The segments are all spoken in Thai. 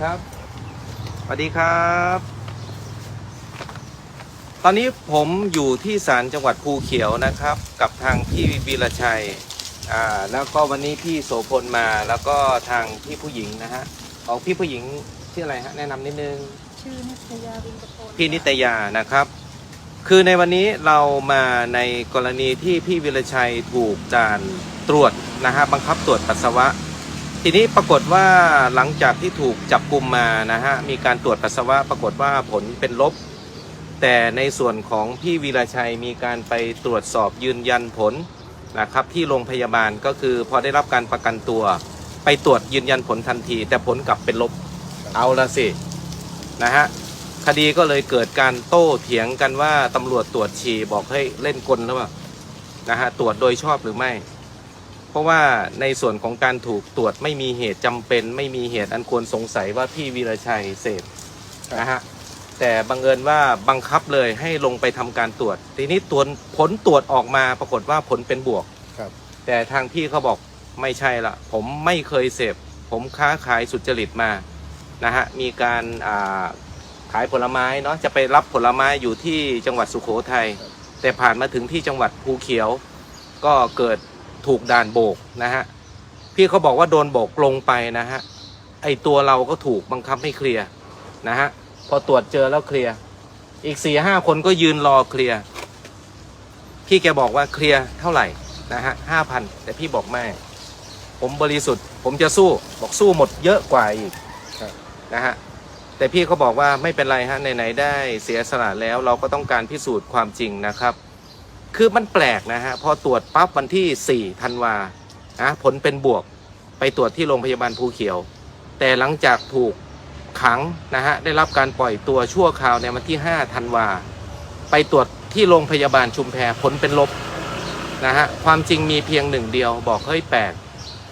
ครับ สวัสดีครับ ตอนนี้ผมอยู่ที่ศาลจังหวัดภูเขียวนะครับ กับทางพี่วีรชัย อ่า แล้วก็วันนี้พี่โสพลมา แล้วก็ทางพี่ผู้หญิงนะฮะ ของพี่ผู้หญิงชื่ออะไรฮะ แนะนำนิดนึง ชื่อนิตยาวินตะโพนพี่นิตยานะครับ คือในวันนี้เรามาในกรณีที่พี่วิรชัยถูกด่านตรวจนะฮะบังคับตรวจปัสสาวะ ทีนี้ปรากฏว่าหลังจากที่ถูกจับกลุ่มมานะฮะมีการตรวจปัสสาวะปรากฏว่าผลเป็นลบ แต่ในส่วนของพี่วีรชัยมีการไปตรวจสอบยืนยันผลนะครับที่โรงพยาบาลก็คือพอได้รับการประกันตัว ไปตรวจยืนยันผลทันที แต่ผลกลับเป็นลบเอาละสินะฮะคดีก็เลยเกิดการโต้เถียงกันว่าตำรวจตรวจฉี่บอกให้เล่นกลหรือเปล่านะฮะตรวจโดยชอบหรือไม่ เพราะว่าในส่วนของการถูกตรวจไม่มีเหตุจำเป็น ไม่มีเหตุอันควรสงสัยว่าพี่วีรชัยเสพนะฮะแต่บังเอิญว่าบังคับเลยให้ลงไปทำการตรวจ ทีนี้ตรวจผลตรวจออกมาปรากฏว่าผลเป็นบวก ครับ แต่ทางพี่เขาบอกไม่ใช่ละ ผมไม่เคยเสพผมค้าขายสุจริตมานะฮะมีการอ่าขายผลไม้เนาะจะไปรับผลไม้อยู่ที่จังหวัดสุโขทัยแต่ผ่านมาถึงที่จังหวัดภูเขียว ก็เกิด ถูกด่านโบกนะฮะพี่เขาบอกว่าโดนโบกลงไปนะฮะไอตัวเราก็ถูกบังคับให้เคลียร์นะฮะพอตรวจเจอแล้วเคลียร์อีกสี่ห้าคนก็ยืนรอเคลียร์พี่แกบอกว่าเคลียร์เท่าไหร่นะฮะห้าพันแต่พี่บอกไม่ผมบริสุทธิ์ ผมจะสู้บอกสู้หมดเยอะกว่าอีกนะฮะแต่พี่เขาบอกว่าไม่เป็นไรฮะไหนๆได้เสียสละแล้วเราก็ต้องการพิสูจน์ความจริงนะครับ คือมันแปลกนะฮะ พอตรวจปั๊บวันที่4ธันวานะผลเป็นบวกไปตรวจที่โรงพยาบาลภูเขียว แต่หลังจากถูกขังนะฮะได้รับการปล่อยตัวชั่วคราวในวันที่5ธันวา ไปตรวจที่โรงพยาบาลชุมแพผลเป็นลบนะฮะความจริงมีเพียงหนึ่งเดียวบอกเฮ้ยแปลก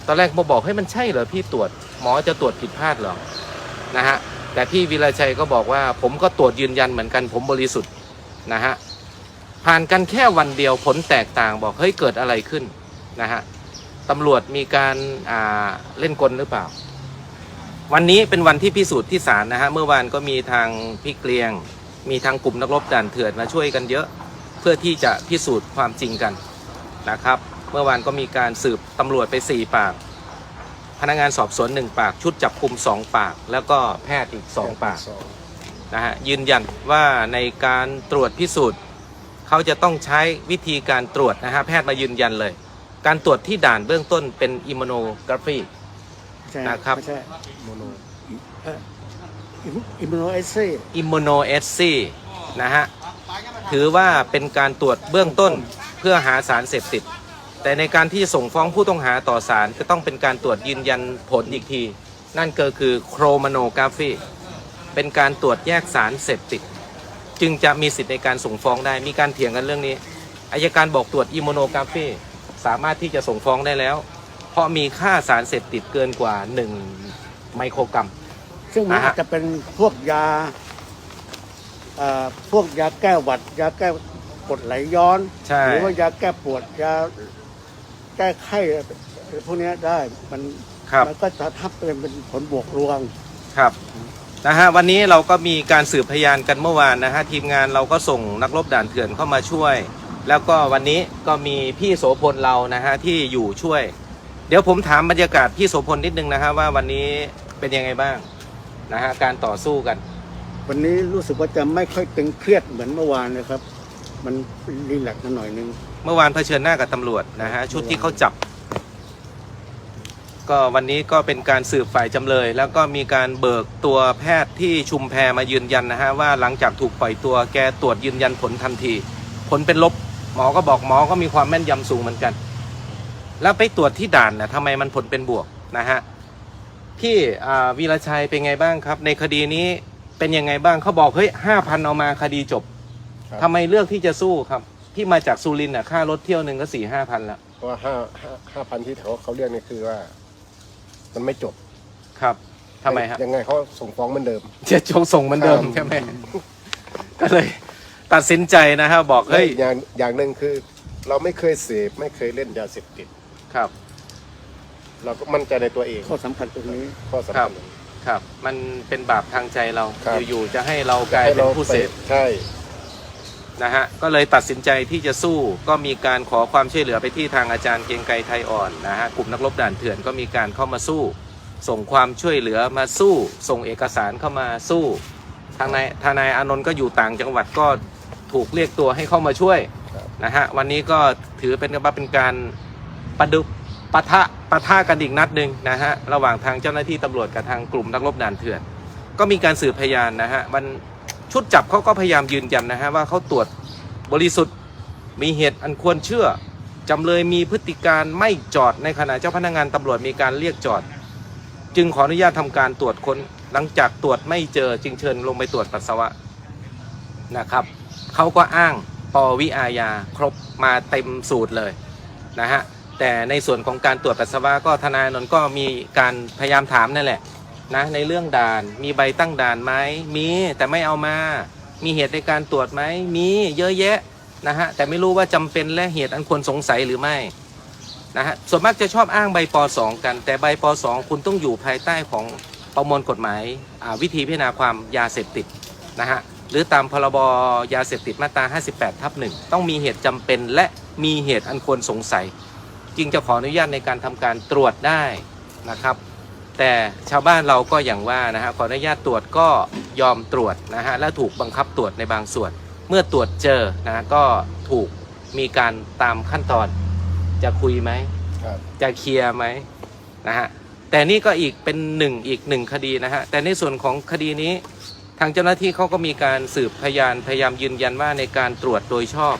ตอนแรกมาบอกเฮ้มันใช่เหรอพี่ตรวจหมอจะตรวจผิดพลาดเหรอนะฮะแต่พี่วิรชัยก็บอกว่าผมก็ตรวจยืนยันเหมือนกันผมบริสุทธิ์นะฮะ ผ่านกันแค่วันเดียวผลแตกต่างบอกเฮ้ยเกิดอะไรขึ้นนะฮะตำรวจมีการาเล่นกลหรือเปล่า วันนี้เป็นวันที่พิสูจน์ที่ศาลนะฮะเมื่อวานก็มีทางพี่เกลียง มีทางกลุ่มนักรบด่านเถื่อนมาช่วยกันเยอะเพื่อที่จะพิสูจน์ความจริงกันนะครับ เมื่อวานก็มีการสืบตำรวจไปสี่ปาก พนักงานสอบสวนหนึ่งปาก ชุดจับกลุ่มสองปาก แล้วก็แพทย์อีกสองปากนะฮะยืนยันว่าในการตรวจพิสูจน์ เขาจะต้องใช้วิธีการตรวจนะฮะแพทย์มายืนยันเลย การตรวจที่ด่านเบื้องต้นเป็นอิมโนกราฟีไม่ใช่นะครับ ไม่ใช่โมโนอิมโนเอสซีอิมโนเอสซีนะฮะถือว่าเป็นการตรวจเบื้องต้นเพื่อหาสารเสพติด แต่ในการที่จะส่งฟ้องผู้ต้องหาต่อศาลจะต้องเป็นการตรวจยืนยันผลอีกที นั่นก็คือโครมาโนกราฟีเป็นการตรวจแยกสารเสพติด จึงจะมีสิทธิ์ในการส่งฟ้องได้ มีการเถียงกันเรื่องนี้อายการบอกตรวจอิมโมโนกราฟีสามารถที่จะส่งฟ้องได้แล้ว เพราะมีค่าสารเสพติดเกินกว่า 1 ไมโครกรัม ซึ่งมันนะฮะอาจจะเป็นพวกยาเอ่อพวกยาแก้หวัด ยาแก้กรดไหลย้อนใช่หรือว่ายาแก้ปวดยาแก้ไข้อะไรพวกเนี้ยได้มันครับมันก็จะทับเป็นเป็นผลบวกรวงครับ นะฮะวันนี้เราก็มีการสืบพยานกันเมื่อวานนะฮะทีมงานเราก็ส่งนักรบด่านเถื่อนเข้ามาช่วย แล้วก็วันนี้ก็มีพี่โสพลเรานะฮะที่อยู่ช่วย เดี๋ยวผมถามบรรยากาศพี่โสพลนิดนึงนะฮะว่าวันนี้เป็นยังไงบ้างนะฮะการต่อสู้กัน วันนี้รู้สึกว่าจะไม่ค่อยตึงเครียดเหมือนเมื่อวานเลยครับ มันรีแลกซ์กันหน่อยนึง เมื่อวานเผชิญหน้ากับตำรวจนะฮะชุดที่เขาจับ ก็วันนี้ก็เป็นการสืบฝ่ายจำเลย แล้วก็มีการเบิกตัวแพทย์ที่ชุมแพมายืนยันนะฮะว่าหลังจากถูกปล่อยตัวแกตรวจยืนยันผลทันที ผลเป็นลบหมอก็บอกหมอก็มีความแม่นยำสูงเหมือนกัน แล้วไปตรวจที่ด่านนะทำไมมันผลเป็นบวกนะฮะพี่อ่าวีรชัยเป็นไงบ้างครับ ในคดีนี้เป็นยังไงบ้างเขาบอกเฮ้ยห้าพันเอามาคดีจบครับทำไมเลือกที่จะสู้ครับ ที่มาจากสุรินทร์อะค่ารถเที่ยวหนึ่งก็สี่ห้าพันละเพราะว่าห้าห้าห้าพันที่เขาเขาเรียกนี่คือว่า มันไม่จบครับทำไมฮะยังไงเขาส่งฟ้องเหมือนเดิมจะจงส่งเหมือนเดิมครับ ใช่ไหมก็เลย ตัดสินใจนะฮะบอกเฮ้เฮ้ยยอย่างอย่างหนึ่งคือ เราไม่เคยเสพไม่เคยเล่นยาเสพติด ครับเราก็มั่นใจในตัวเองข้อสำคัญตรงนี้ ข้อสำครัคับญครับ มันเป็นบาปทางใจเรา ครับ อยู่ๆจะให้เรากลายให้เป็นราผู้เสพใช่ นะฮะก็เลยตัดสินใจที่จะสู้ก็มีการขอความช่วยเหลือไปที่ทางอาจารย์เกียงไกรไทยอ่อนนะฮะกลุ่มนักรบด่านเถื่อนก็มีการเข้ามาสู้ ส่งความช่วยเหลือมาสู้ ส่งเอกสารเข้ามาสู้ ทางนายทนายอานนท์ก็อยู่ต่างจังหวัดก็ถูกเรียกตัวให้เข้ามาช่วยนะฮะวันนี้ก็ถือเป็นว่าเป็นการประดุปะทะปะทะกันอีกนัดหนึ่งนะฮะระหว่างทางเจ้าหน้าที่ตำรวจกับทางกลุ่มนักรบด่านเถื่อน ก็มีการสืบพยานนะฮะมัน ชุดจับเขาก็พยายามยืนยันนะฮะว่าเขาตรวจบริสุทธิ์มีเหตุอันควรเชื่อจำเลยมีพฤติการไม่จอดในขณะเจ้าพนักงานตำรวจมีการเรียกจอด จึงขออนุญาตทำการตรวจค้นหลังจากตรวจไม่เจอจึงเชิญลงไปตรวจปัสสาวะนะครับเขาก็อ้างปวิอาญาครบมาเต็มสูตรเลยนะฮะแต่ในส่วนของการตรวจปัสสาวะก็ทนายนนท์ก็มีการพยายามถามนั่นแหละ นะในเรื่องด่าน มีใบตั้งด่านไหมมีแต่ไม่เอามา มีเหตุในการตรวจไหมมีเยอะแยะนะฮะแต่ไม่รู้ว่าจำเป็นและเหตุอันควรสงสัยหรือไม่นะฮะส่วนมากจะชอบอ้างใบป .2 กัน แต่ใบป .2 คุณต้องอยู่ภายใต้ของประมวลกฎหมายวิธีพิจารณาความยาเสพติดนะฮะหรือตามพรบยาเสพติดมาตรา 58 ทับหนึ่งต้องมีเหตุจำเป็นและมีเหตุอันควรสงสัย จึงจะขออนุญาตในการทำการตรวจได้นะครับ แต่ชาวบ้านเราก็อย่างว่านะฮะขออนุญาตตรวจก็ยอมตรวจนะฮะและถูกบังคับตรวจในบางส่วน เมื่อตรวจเจอนะก็ถูกมีการตามขั้นตอนจะคุยไหมครับจะเคลียร์ไหมนะฮะแต่นี่ก็อีกเป็นหนึ่งอีกหนึ่งคดีนะฮะแต่ในส่วนของคดีนี้ ทางเจ้าหน้าที่เขาก็มีการสืบพยานพยายามยืนยันว่าในการตรวจโดยชอบ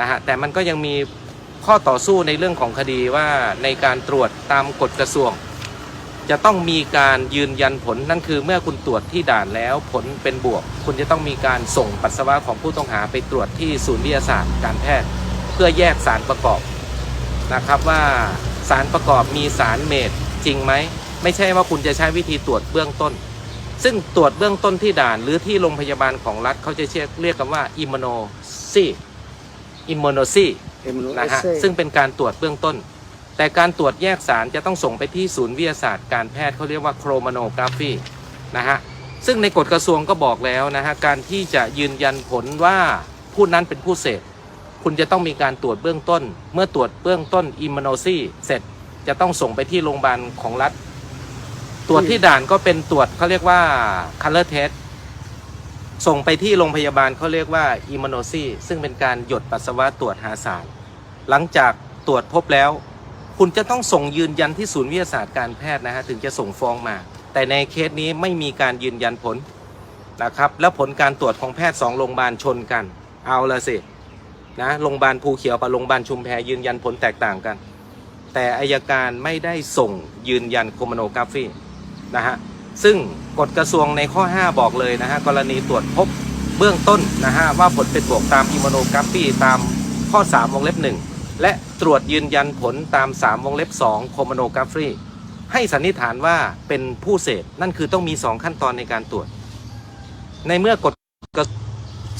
นะฮะแต่มันก็ยังมีข้อต่อสู้ในเรื่องของคดีว่าในการตรวจตามกฎกระทรวง จะต้องมีการยืนยันผลนั่นคือเมื่อคุณตรวจที่ด่านแล้วผลเป็นบวก คุณจะต้องมีการส่งปัสสาวะของผู้ต้องหาไปตรวจที่ศูนย์วิทยาศาสตร์การแพทย์ เพื่อแยกสารประกอบนะครับว่าสารประกอบมีสารเมดจริงไหมไม่ใช่ว่าคุณจะใช้วิธีตรวจเบื้องต้น ซึ่งตรวจเบื้องต้นที่ด่านหรือที่โรงพยาบาลของรัฐเขาจะเรียกเรียกกันว่าอิมโนซีอิมโนซีเอ็มโนเอนะสฮะเซ่ซึ่งเป็นการตรวจเบื้องต้น แต่การตรวจแยกสารจะต้องส่งไปที่ศูนย์วิทยาศาสตร์การแพทย์เขาเรียกว่าโครมาโนกราฟีนะฮะซึ่งในกฎกระทรวงก็บอกแล้วนะฮะการที่จะยืนยันผลว่าผู้นั้นเป็นผู้เสพคุณจะต้องมีการตรวจเบื้องต้น เมื่อตรวจเบื้องต้นอิมโนซีเสร็จจะต้องส่งไปที่โรงพยาบาลของรัฐ ตรวจที่ด่านก็เป็นตรวจเขาเรียกว่า color test ส่งไปที่โรงพยาบาลเขาเรียกว่าอิมโนซีซึ่งเป็นการหยดปัสสาวะตรวจหาสาร หลังจากตรวจพบแล้ว คุณจะต้องส่งยืนยันที่ศูนย์วิทยาศาสตร์การแพทย์นะฮะถึงจะส่งฟ้องมา แต่ในเคสนี้ไม่มีการยืนยันผลนะครับแล้วผลการตรวจของแพทย์สองโรงพยาบาลชนกัน เอาละสินะโรงพยาบาลภูเขียวกับโรงพยาบาลชุมแพยืนยันผลแตกต่างกัน แต่อายการไม่ได้ส่งยืนยันโครโมโนกราฟีนะฮะซึ่งกฎกระทรวงในข้อ 5 บอกเลยนะฮะกรณีตรวจพบเบื้องต้นนะฮะว่าผลเป็นบวกตามอิมโนกราฟีตามข้อ3วงเล็บ1 และตรวจยืนยันผลตาม 3 วงเล็บ 2 โครโมโนกราฟีให้สันนิษฐานว่าเป็นผู้เสพนั่นคือต้องมี 2 ขั้นตอนในการตรวจ ในเมื่อกฎกระ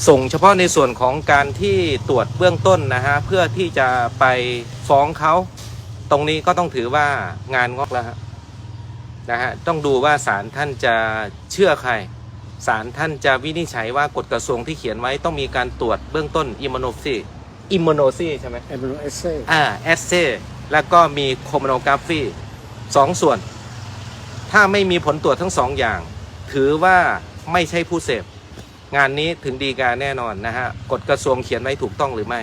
ส่งเฉพาะในส่วนของการที่ตรวจเบื้องต้นนะฮะ เพื่อที่จะไปฟ้องเขาตรงนี้ก็ต้องถือว่างานงอกแล้วนะฮะต้องดูว่าศาลท่านจะเชื่อใครศาลท่านจะวินิจฉัยว่ากฎกระทรวงที่เขียนไว้ต้องมีการตรวจเบื้องต้นอิมโนซี อิมโนซีใช่ไหมเอ็มโนเอสเซ่อ่าเอสเซแล้วก็มีโครโมโนกราฟีสองส่วน ถ้าไม่มีผลตรวจทั้งสองอย่าง ถือว่าไม่ใช่ผู้เสพงานนี้ถึงดีการแน่นอนนะฮะกฎกระทรวงเขียนไว้ถูกต้องหรือไม่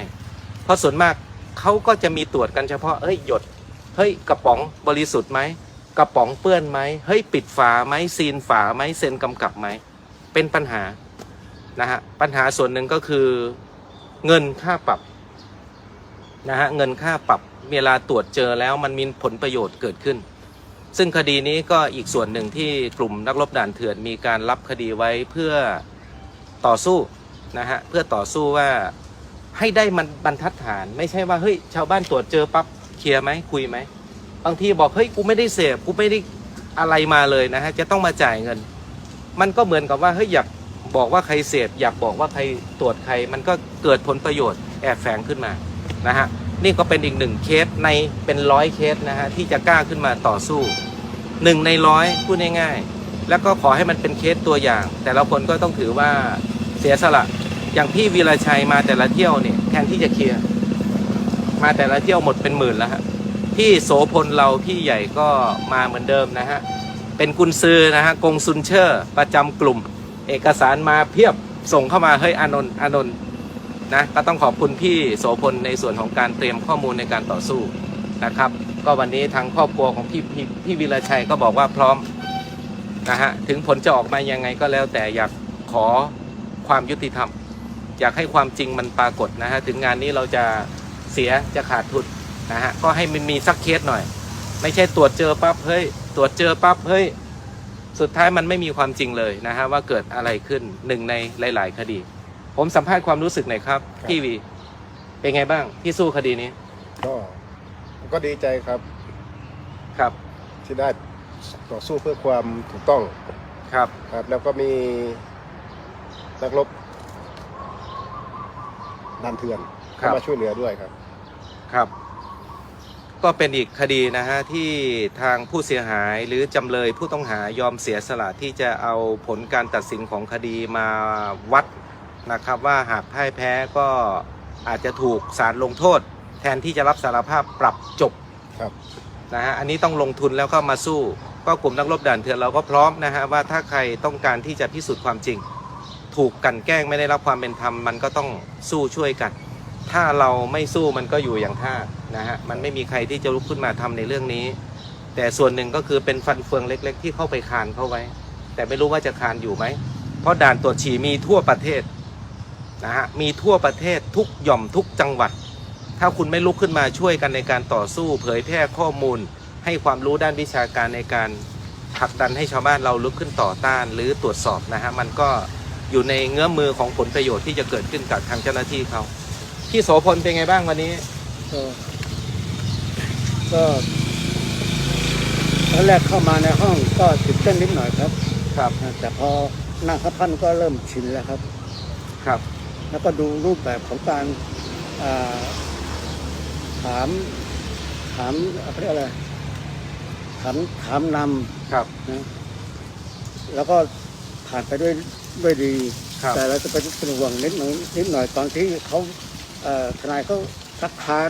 เพราะส่วนมากเขาก็จะมีตรวจกันเฉพาะเฮ้ยหยดเฮ้ยกระป๋องบริสุทธิ์ไหมกระป๋องเปื้อนไหมเฮ้ยปิดฝาไหมซีนฝาไหมเซ็นกำกับไหมเป็นปัญหานะฮะปัญหาส่วนหนึ่งก็คือเงินค่าปรับ นะฮะเงินค่าปรับเวลาตรวจเจอแล้วมันมีผลประโยชน์เกิดขึ้น ซึ่งคดีนี้ก็อีกส่วนหนึ่งที่กลุ่มนักรบด่านเถื่อนมีการรับคดีไว้เพื่อต่อสู้นะฮะเพื่อต่อสู้ว่าให้ได้มันบรรทัดฐาน ไม่ใช่ว่าเฮ้ยชาวบ้านตรวจเจอปั๊บเคลียร์ไหมคุยไหมบางทีบอกเฮ้ยกูไม่ได้เสพกูไม่ได้อะไรมาเลยนะฮะจะต้องมาจ่ายเงิน มันก็เหมือนกับว่าเฮ้ยอยากบอกว่าใครเสพอยากบอกว่าใครตรวจใคร มันก็เกิดผลประโยชน์แอบแฝงขึ้นมา นะฮะนี่ก็เป็นอีกหนึ่งเคสในเป็นร้อยเคสนะฮะที่จะกล้าขึ้นมาต่อสู้หนึ่งในร้อยพูดง่ายๆ แล้วก็ขอให้มันเป็นเคสตัวอย่าง แต่ละคนก็ต้องถือว่าเสียสละอย่างพี่วีระชัยมาแต่ละเที่ยวเนี่ยแทนที่จะเคลียร์มาแต่ละเที่ยวหมดเป็นหมื่นแล้วฮะพี่โสพลเราพี่ใหญ่ก็มาเหมือนเดิมนะฮะเป็นกุญซือนะฮะกงซุนเชอร์ประจำกลุ่ม เอกสารมาเพียบส่งเข้ามาเฮ้ยอานนท์อานนท์ นะก็ต้องขอบคุณพี่โสพลในส่วนของการเตรียมข้อมูลในการต่อสู้นะครับ ก็วันนี้ทางครอบครัวของพี่พี่พี่วีรชัยก็บอกว่าพร้อมนะฮะถึงผลจะออกมายังไงก็แล้วแต่อยากขอความยุติธรรม อยากให้ความจริงมันปรากฏนะฮะถึงงานนี้เราจะเสียจะขาดทุนนะฮะก็ให้มันมีสักเคสหน่อย ไม่ใช่ตรวจเจอปั๊บเฮ้ยตรวจเจอปั๊บเฮ้ยสุดท้ายมันไม่มีความจริงเลยนะฮะว่าเกิดอะไรขึ้นหนึ่งในหลาย ๆ คดี ผมสัมภาษณ์ความรู้สึกหน่อยครับ ครับ พี่วี เป็นไงบ้างที่สู้คดีนี้ก็ก็ดีใจครับครับที่ได้ต่อสู้เพื่อความถูกต้องครับครับ แล้วก็มีนักรบดันเถื่อนครัเข้าบมาช่วยเหลือด้วยครับ ครับ ก็เป็นอีกคดีนะฮะที่ทางผู้เสียหายหรือจำเลยผู้ต้องหายอมเสียสละที่จะเอาผลการตัดสินของคดีมาวัด นะครับว่าหากพ่ายแพ้ก็อาจจะถูกศาลลงโทษ แทนที่จะรับสารภาพปรับจบครับนะฮะอันนี้ต้องลงทุนแล้วก็มาสู้ ก็กลุ่มนักรบด่านเถื่อนเราก็พร้อมนะฮะว่าถ้าใครต้องการที่จะพิสูจน์ความจริง ถูกกลันแกล้งไม่ได้รับความเป็นธรรมมันก็ต้องสู้ช่วยกัน ถ้าเราไม่สู้มันก็อยู่อย่างท่านะฮะมันไม่มีใครที่จะลุกขึ้นมาทำในเรื่องนี้ แต่ส่วนหนึ่งก็คือเป็นฟันเฟืองเล็ก ๆ ที่เข้าไปคานเข้าไว้ แต่ไม่รู้ว่าจะคานอยู่ไหมเพราะด่านตรวจฉี่มีทั่วประเทศ นะฮะมีทั่วประเทศทุกหย่อมทุกจังหวัด ถ้าคุณไม่ลุกขึ้นมาช่วยกันในการต่อสู้เผยแพร่ข้อมูล ให้ความรู้ด้านวิชาการในการผลักดันให้ชาวบ้านเราลุกขึ้นต่อต้านหรือตรวจสอบนะฮะมันก็อยู่ในเงื้อมมือของผลประโยชน์ที่จะเกิดขึ้นกับทางเจ้าหน้าที่เขาพี่โสพลเป็นไงบ้างวันนี้ก็ก็ตอนแรกเข้ามาในห้องก็ตื่นเต้นนิดหน่อยครับ ครับ แต่พอนั่งสักพันก็เริ่มชินแล้วครับ ครับ แล้วก็ดูรูปแบบของการอ่าถามถามเขาเรียกอะไรถามถามนครับำนะแล้วก็ผ่านไปด้วยด้วยดีครับแต่เราจะไปเป็นห่วงนิดหน่อยนิดหน่อยตอนที่เขาเอ่อทนายเขาซักค้าน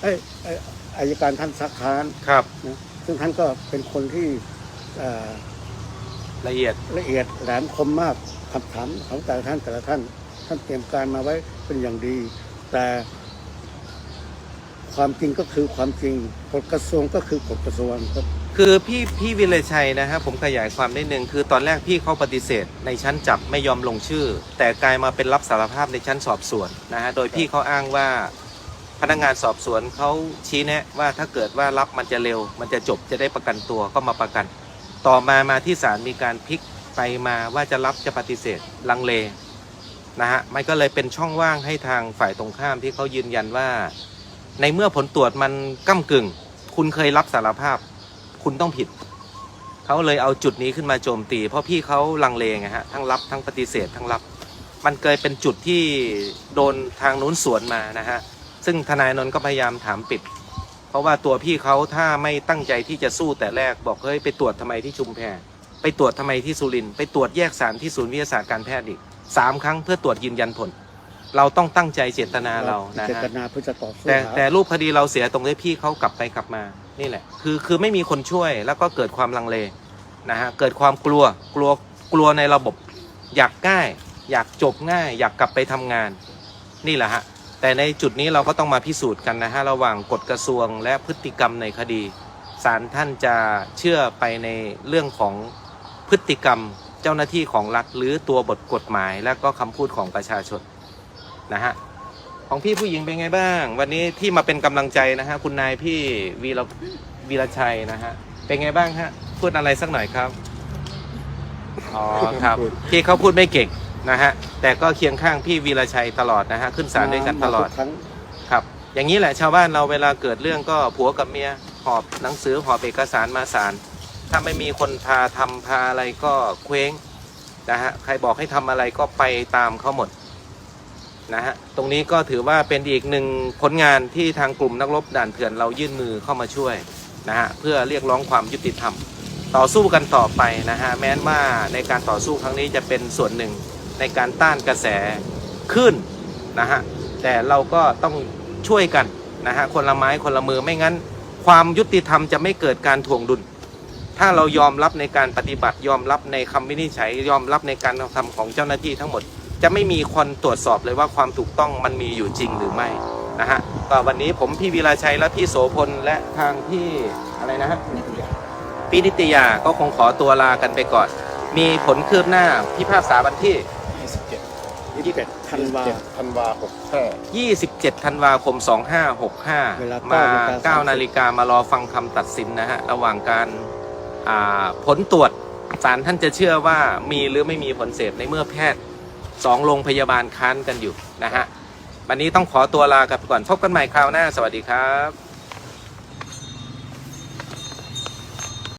เอ้ยเอ้ยอายการท่านซักค้านครับนะซึ่งท่านก็เป็นคนที่เอ่อละเอียดละเอียดแหลมคมมากคำถามของแต่ละท่านแต่ละท่าน ท่านเตรียมการมาไว้เป็นอย่างดี แต่ความจริงก็คือความจริงกฎกระทรวงก็คือกฎกระทรวงครับคือพี่พี่วิเลชัยนะฮะผมขยายความนิดนึงคือตอนแรกพี่เขาปฏิเสธ ในชั้นจับไม่ยอมลงชื่อ แต่กลายมาเป็นรับสารภาพในชั้นสอบสวนนะฮะโดยพี่เขาอ้างว่า พนักงานสอบสวนเขาชี้แนะว่าถ้าเกิดว่ารับมันจะเร็ว มันจะจบจะได้ประกันตัวก็มาประกัน ต่อมามาที่ศาลมีการพลิกไปมาว่าจะรับจะปฏิเสธลังเล นะฮะมันก็เลยเป็นช่องว่างให้ทางฝ่ายตรงข้ามที่เขายืนยันว่า ในเมื่อผลตรวจมันก้ากึ่ง คุณเคยรับสารภาพ คุณต้องผิด เขาเลยเอาจุดนี้ขึ้นมาโจมตี เพราะพี่เขาลังเลไงฮะทั้งรับทั้งปฏิเสธทั้งรับ มันเคยเป็นจุดที่โดนทางนู้นสวนมานะฮะซึ่งทนายนนท์ก็พยายามถามปิด เพราะว่าตัวพี่เขาถ้าไม่ตั้งใจที่จะสู้แต่แรกบอกเฮ้ยไปตรวจทำไมที่ชุมแพไปตรวจทำไมที่สุรินไปตรวจแยกสารที่ศูนย์วิทยาศาสตร์การแพทย์อีก สามครั้งเพื่อตรวจยืนยันผล เราต้องตั้งใจเจตนาเรานะเจตฮะนาเพื่อจะต่อสู้แต่หาแต่รูปคดีเราเสียตรงที่พี่เขากลับไปกลับมานี่แหละ คือคือไม่มีคนช่วยแล้วก็เกิดความลังเลนะฮะเกิดความกลัวกลัวกลัวในระบบ อยากง่าย อยากจบง่าย อยากกลับไปทำงาน นี่แหละฮะ แต่ในจุดนี้เราก็ต้องมาพิสูจน์กันนะฮะ ระหว่างกฎกระทรวงและพฤติกรรมในคดีศาลท่านจะเชื่อไปในเรื่องของพฤติกรรม เจ้าหน้าที่ของรัฐหรือตัวบทกฎหมายและก็คำพูดของประชาชนนะฮะของพี่ผู้หญิงเป็นไงบ้าง วันนี้ที่มาเป็นกำลังใจนะฮะคุณนายพี่วีรวีรชัยนะฮะเป็นไงบ้างฮะพูดอะไรสักหน่อยครับอ๋อครับพี่เขาพูดไม่เก่งนะฮะแต่ก็เคียงข้างพี่วีรชัยตลอดนะฮะขึ้นศาลด้วยกันตลอดมาทุครั้งครับ อย่างนี้แหละชาวบ้านเราเวลาเกิดเรื่องก็ผัวกับเมียหอบหนังสือหอบเอกสารมาศาล ถ้าไม่มีคนพาทำพาอะไรก็เคว้งนะฮะใครบอกให้ทำอะไรก็ไปตามเขาหมดนะฮะตรงนี้ก็ถือว่าเป็นอีกหนึ่งผลงานที่ทางกลุ่มนักรบด่านเถื่อนเรายื่นมือเข้ามาช่วยนะฮะเพื่อเรียกร้องความยุติธรรม ต่อสู้กันต่อไปนะฮะแม้นว่าในการต่อสู้ครั้งนี้จะเป็นส่วนหนึ่งในการต้านกระแสขึ้นนะฮะแต่เราก็ต้องช่วยกันนะฮะคนละไม้คนละมือไม่งั้น ความยุติธรรมจะไม่เกิดการถ่วงดุล ถ้าเรายอมรับในการปฏิบัติยอมรับในคำวินิจฉัยยอมรับในการกระทำของเจ้าหน้าที่ทั้งหมด จะไม่มีคนตรวจสอบเลยว่าความถูกต้องมันมีอยู่จริงหรือไม่นะฮะก็วันนี้ผมพี่วีราชัยและพี่โสพลและทางพี่อะไรนะฮะพี่นิตยาก็คงขอตัวลากันไปก่อน มีผลคืบหน้าพิพากษาวันที่ 27 21ธันวาธันวา65 27ธันวาคม 2565 เวลามา9 9นาฬิกามารอฟังคำตัดสินนะฮะระหว่างการอ่า ผลตรวจศาลท่านจะเชื่อว่ามีหรือไม่มีผลเสพในเมื่อแพทย์สองโรงพยาบาลค้านกันอยู่นะฮะวันนี้ต้องขอตัวลากันไปก่อนพบกันใหม่คราวหน้า สวัสดีครับ